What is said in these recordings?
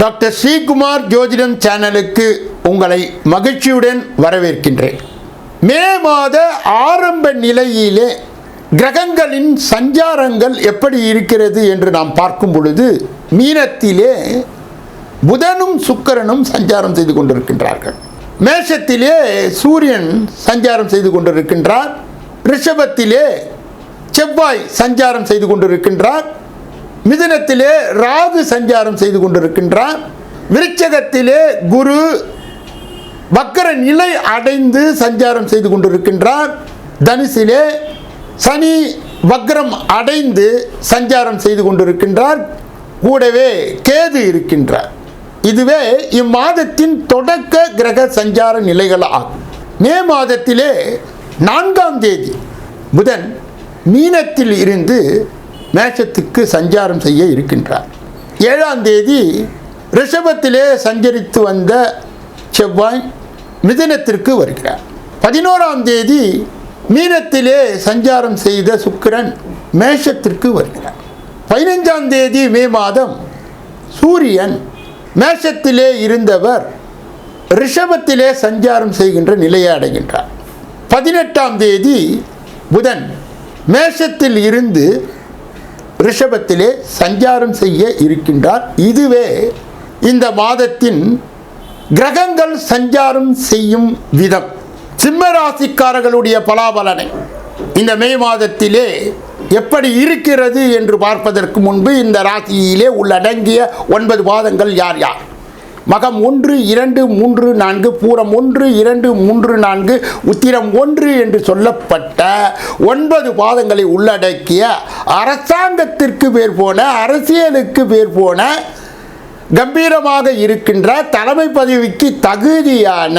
Doctor Sreekumar ஜோதிடம் சேனலுக்கு உங்களை மகிழ்ச்சியுடன் வரவேற்கின்றேன். மே மாத ஆரம்ப நிலையிலே கிரகங்களின் சஞ்சாரங்கள் எப்படி இருக்கிறது என்று நாம் பார்க்கும் பொழுது மீனத்திலே புதனும் சுக்கரனும் சஞ்சாரம் செய்து கொண்டிருக்கின்றார்கள். மேஷத்திலே சூரியன் சஞ்சாரம் செய்து கொண்டிருக்கின்றார். ரிஷபத்திலே செவ்வாய் சஞ்சாரம் செய்து கொண்டிருக்கின்றார். மிதுனத்திலே ராகு சஞ்சாரம் செய்து கொண்டிருக்கின்றார் விருச்சகத்திலே குரு வக்கர நிலை அடைந்து சஞ்சாரம் செய்து கொண்டிருக்கின்றார். தனுசிலே சனி வக்ரம் அடைந்து சஞ்சாரம் செய்து கொண்டிருக்கின்றார். கூடவே கேது இருக்கின்றார். இதுவே இம்மாதத்தின் தொடக்க கிரக சஞ்சார நிலைகள் ஆகும். மே மாதத்திலே நான்காம் தேதி புதன் மீனத்தில் இருந்து மேஷத்துக்கு சஞ்சாரம் செய்ய இருக்கின்றார். ஏழாம் தேதி ரிஷபத்திலே சஞ்சரித்து வந்த செவ்வாய் மிதனத்திற்கு வருகிறார். பதினோராம் தேதி மீனத்திலே சஞ்சாரம் செய்த சுக்கிரன் மேஷத்திற்கு வருகிறார். பதினைஞ்சாம் தேதி மே மாதம் சூரியன் மேஷத்திலே இருந்தவர் ரிஷபத்திலே சஞ்சாரம் செய்கின்ற நிலையை அடைகின்றார். பதினெட்டாம் தேதி புதன் மேஷத்தில் இருந்து ரிஷபத்திலே சஞ்சாரம் செய்ய இருக்கின்றார். இதுவே இந்த மாதத்தின் கிரகங்கள் சஞ்சாரம் செய்யும் விதம். சிம்ம ராசிக்காரர்களுடைய பலாபலனை இந்த மே மாதத்திலே எப்படி இருக்கிறது என்று பார்ப்பதற்கு முன்பு இந்த ராசியிலே உள்ளடங்கிய ஒன்பது மாதங்கள் யார் யார்? மகம் ஒன்று இரண்டு மூன்று நான்கு பூரம் ஒன்று இரண்டு மூன்று நான்கு உத்திரம் ஒன்று என்று சொல்லப்பட்ட ஒன்பது பாதங்களை உள்ளடக்கிய அரசாங்கத்திற்கு பேர் போன அரசியலுக்கு பேர் போன கம்பீரமாக இருக்கின்ற தலைமை பதவிக்கு தகுதியான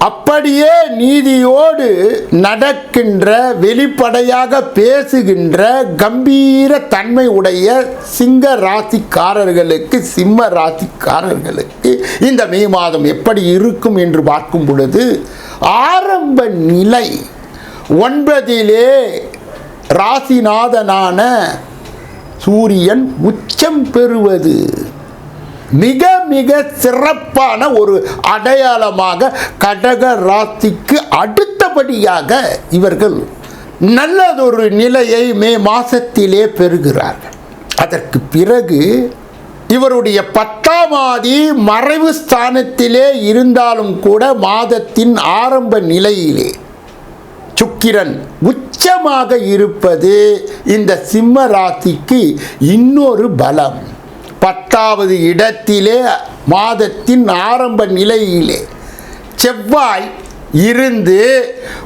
அப்படியே நீதியோடு நடக்கின்ற வெளிப்படையாக பேசுகின்ற கம்பீர தன்மை உடைய சிங்க ராசிக்காரர்களுக்கு சிம்ம ராசிக்காரர்களுக்கு இந்த மே மாதம் எப்படி இருக்கும் என்று பார்க்கும் பொழுது ஆரம்ப நிலை ஒன்பதிலே ராசிநாதனான சூரியன் உச்சம் பெறுவது. மிக மிக சிறப்பான ஒரு அடையாளமாக கடக ராசிக்கு அடுத்தபடியாக இவர்கள் நல்லதொரு நிலையை மே மாதத்திலே பெறுகிறார்கள். அதற்கு பிறகு இவருடைய பத்தாமாதி மறைவு ஸ்தானத்திலே இருந்தாலும் கூட மாதத்தின் ஆரம்ப நிலையிலே சுக்கிரன் உச்சமாக இருப்பது இந்த சிம்ம ராசிக்கு இன்னொரு பலம். பத்தாவது இடத்திலே மாதத்தின் ஆரம்ப நிலையிலே செவ்வாய் இருந்து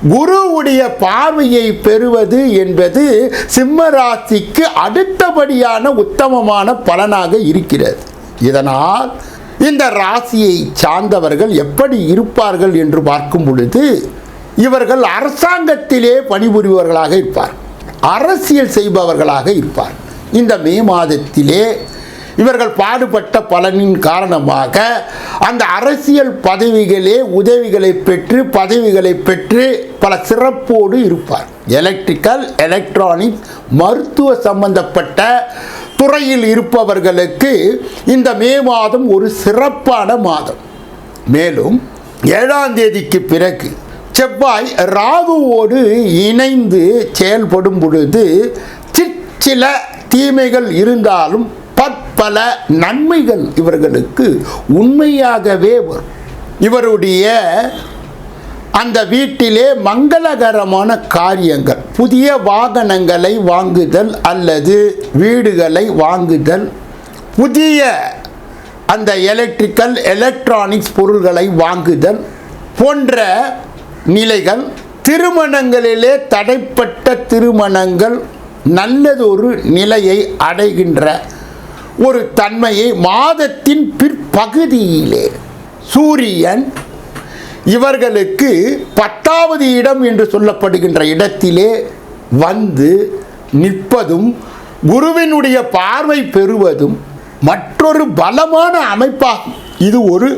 குருவுடைய பார்வையை பெறுவது என்பது சிம்மராசிக்கு அடுத்தபடியான உத்தமமான பலனாக இருக்கிறது. இதனால் இந்த ராசியை சார்ந்தவர்கள் எப்படி இருப்பார்கள் என்று பார்க்கும் பொழுது இவர்கள் அரசாங்கத்திலே பணிபுரிபவர்களாக இருப்பார் அரசியல் செய்பவர்களாக இருப்பார் இந்த மே மாதத்திலே இவர்கள் பாடுபட்ட பலனின் காரணமாக அந்த அரசியல் பதவிகளே உதவிகளை பெற்று பதவிகளை பெற்று பல சிறப்போடு இருப்பார். எலக்ட்ரிக்கல் எலக்ட்ரானிக் மருத்துவ சம்பந்தப்பட்ட துறையில் இருப்பவர்களுக்கு இந்த மே மாதம் ஒரு சிறப்பான மாதம். மேலும் ஏழாம் தேதிக்கு பிறகு செவ்வாய் ராகுவோடு இணைந்து செயல்படும் பொழுது சிற்சில தீமைகள் இருந்தாலும் பல நன்மைகள் இவர்களுக்கு உண்மையாகவே வரும். இவருடைய அந்த வீட்டிலே மங்களகரமான காரியங்கள் புதிய வாகனங்களை வாங்குதல் அல்லது வீடுகளை வாங்குதல் புதிய அந்த எலக்ட்ரிக்கல் எலக்ட்ரானிக்ஸ் பொருள்களை வாங்குதல் போன்ற நிலைகள் திருமணங்களிலே தடைப்பட்ட திருமணங்கள் நல்லதொரு நிலையை அடைகின்ற ஒரு தன்மையை மாதத்தின் பிற்பகுதியிலே சூரியன் இவர்களுக்கு பத்தாவது இடம் என்று சொல்லப்படுகின்ற இடத்திலே வந்து நிற்பதும் குருவினுடைய பார்வை பெறுவதும் மற்றொரு பலமான அமைப்பாகும். இது ஒரு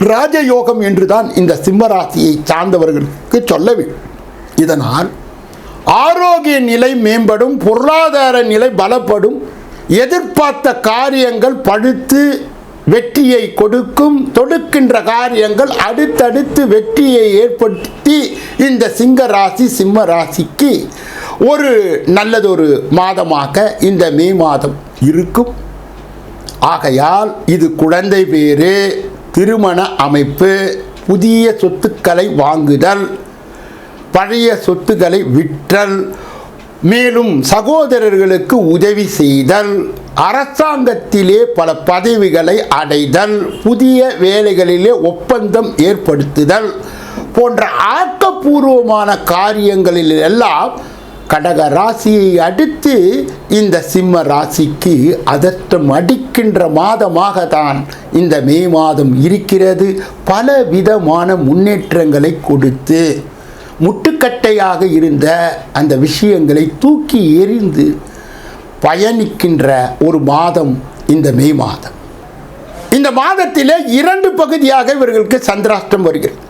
ராஜயோகம் என்றுதான் இந்த சிம்மராசியை சார்ந்தவர்களுக்கு சொல்ல வேண்டும் இதனால் ஆரோக்கிய நிலை மேம்படும் பொருளாதார நிலை பலப்படும் எதிர்பார்த்த காரியங்கள் பழுத்து வெற்றியை கொடுக்கும் தொடுக்கின்ற காரியங்கள் அடுத்தடுத்து வெற்றியை ஏற்படுத்தி இந்த சிங்க ராசி சிம்ம ராசிக்கு ஒரு நல்லதொரு மாதமாக இந்த மே மாதம் இருக்கும். ஆகையால் இது குழந்தை பேரு திருமண அமைப்பு புதிய சொத்துக்களை வாங்குதல் பழைய சொத்துக்களை விற்றல் மேலும் சகோதரர்களுக்கு உதவி செய்தல் அரசாங்கத்திலே பல பதவிகளை அடைதல் புதிய வேலைகளிலே ஒப்பந்தம் ஏற்படுத்துதல் போன்ற ஆக்கப்பூர்வமான காரியங்களில் எல்லாம் கடக ராசியை அடுத்து இந்த சிம்ம ராசிக்கு அதற்றம் அடிக்கின்ற மாதமாக தான் இந்த மே மாதம் இருக்கிறது. பல விதமான முன்னேற்றங்களை கொடுத்து முட்டுக்கட்டையாக இருந்த அந்த விஷயங்களை தூக்கி எறிந்து பயணிக்கின்ற ஒரு மாதம் இந்த மே மாதம். இந்த மாதத்திலே இரண்டு பகுதியாக இவர்களுக்கு சந்திராஷ்டம் வருகிறது.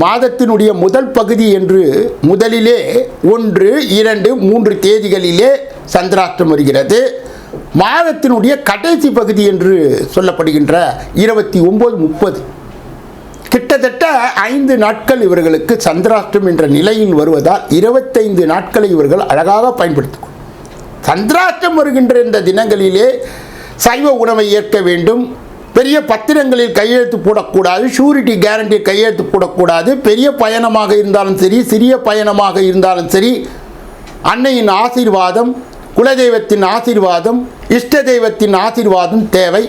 மாதத்தினுடைய முதல் பகுதி என்று முதலிலே ஒன்று இரண்டு மூன்று தேதிகளிலே சந்திராஷ்டம் வருகிறது. மாதத்தினுடைய கடைசி பகுதி என்று சொல்லப்படுகின்ற இருபத்தி ஒம்பது முப்பது. கிட்டத்தட்ட ஐந்து நாட்கள் இவர்களுக்கு சந்திராஷ்டம் என்ற நிலையில் வருவதால் இருபத்தைந்து நாட்களை இவர்கள் அழகாக பயன்படுத்திக் சந்திராஷ்டம் வருகின்ற இந்த தினங்களிலே சைவ உணவை ஏற்க வேண்டும். பெரிய பத்திரங்களில் கையெழுத்து போடக்கூடாது. ஷூரிட்டி கேரண்டி கையெழுத்து போடக்கூடாது. பெரிய பயணமாக இருந்தாலும் சரி சிறிய பயணமாக இருந்தாலும் சரி அன்னையின் ஆசீர்வாதம் குலதெய்வத்தின் ஆசீர்வாதம் இஷ்ட தெய்வத்தின் ஆசீர்வாதம் தேவை.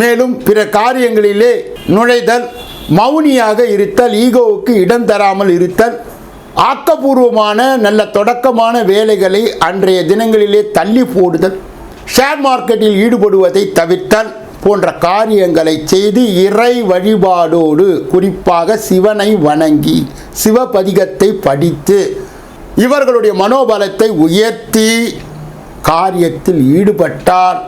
மேலும் பிற காரியங்களிலே நுழைதல் மௌனியாக இருத்தல் ஈகோவுக்கு இடம் தராமல் இருத்தல் ஆக்கப்பூர்வமான நல்ல தொடக்கமான வேலைகளை அன்றைய தினங்களிலே தள்ளி போடுதல் ஷேர் மார்க்கெட்டில் ஈடுபடுவதை தவிர்த்தல் போன்ற காரியங்களை செய்து இறை வழிபாடோடு குறிப்பாக சிவனை வணங்கி சிவபதிகத்தை படித்து இவர்களுடைய மனோபலத்தை உயர்த்தி காரியத்தில் ஈடுபட்டால்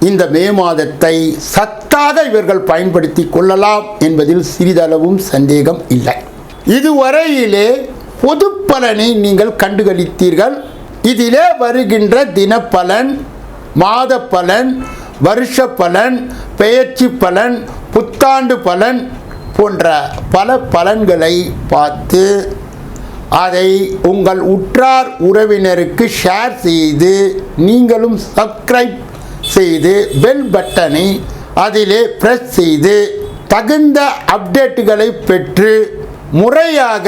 இந்த மே மாதத்தை சத் சத்தாக இவர்கள் பயன்படுத்தி கொள்ளலாம் என்பதில் சிறிதளவும் சந்தேகம் இல்லை. இதுவரையிலே பொது பலனை நீங்கள் கண்டுகளித்தீர்கள். இதிலே வருகின்ற தினப்பலன் மாத பலன் வருஷ பலன் பெயர்ச்சி பலன் புத்தாண்டு பலன் போன்ற பல பலன்களை பார்த்து அதை உங்கள் உற்றார் உறவினருக்கு ஷேர் செய்து நீங்களும் சப்ஸ்கிரைப் செய்து பெல் பட்டனை அதிலே ப்ரெஸ் செய்து தகுந்த அப்டேட்டுகளை பெற்று முறையாக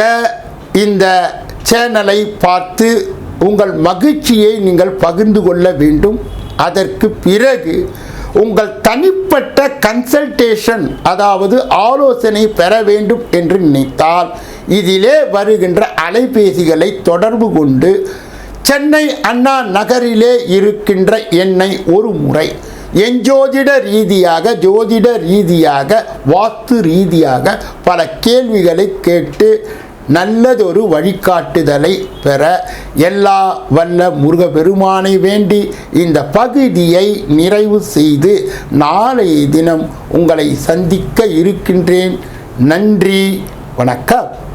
இந்த சேனலை பார்த்து உங்கள் மகிழ்ச்சியை நீங்கள் பகிர்ந்து கொள்ள வேண்டும். அதற்கு பிறகு உங்கள் தனிப்பட்ட கன்சல்டேஷன் அதாவது ஆலோசனை பெற வேண்டும் என்று நினைத்தால் இதிலே வருகின்ற அலைபேசிகளை தொடர்பு கொண்டு சென்னை அண்ணா நகரிலே இருக்கின்ற என்னை ஒரு முறை எஞ்சோதிட ரீதியாக ஜோதிட ரீதியாக வாஸ்து ரீதியாக பல கேள்விகளை கேட்டு நல்லதொரு வழிகாட்டுதலை பெற எல்லா வல்ல முருகப்பெருமானை வேண்டி இந்த பகுதியை நிறைவு செய்து நாளைய தினம் உங்களை சந்திக்க இருக்கின்றேன். நன்றி வணக்கம்.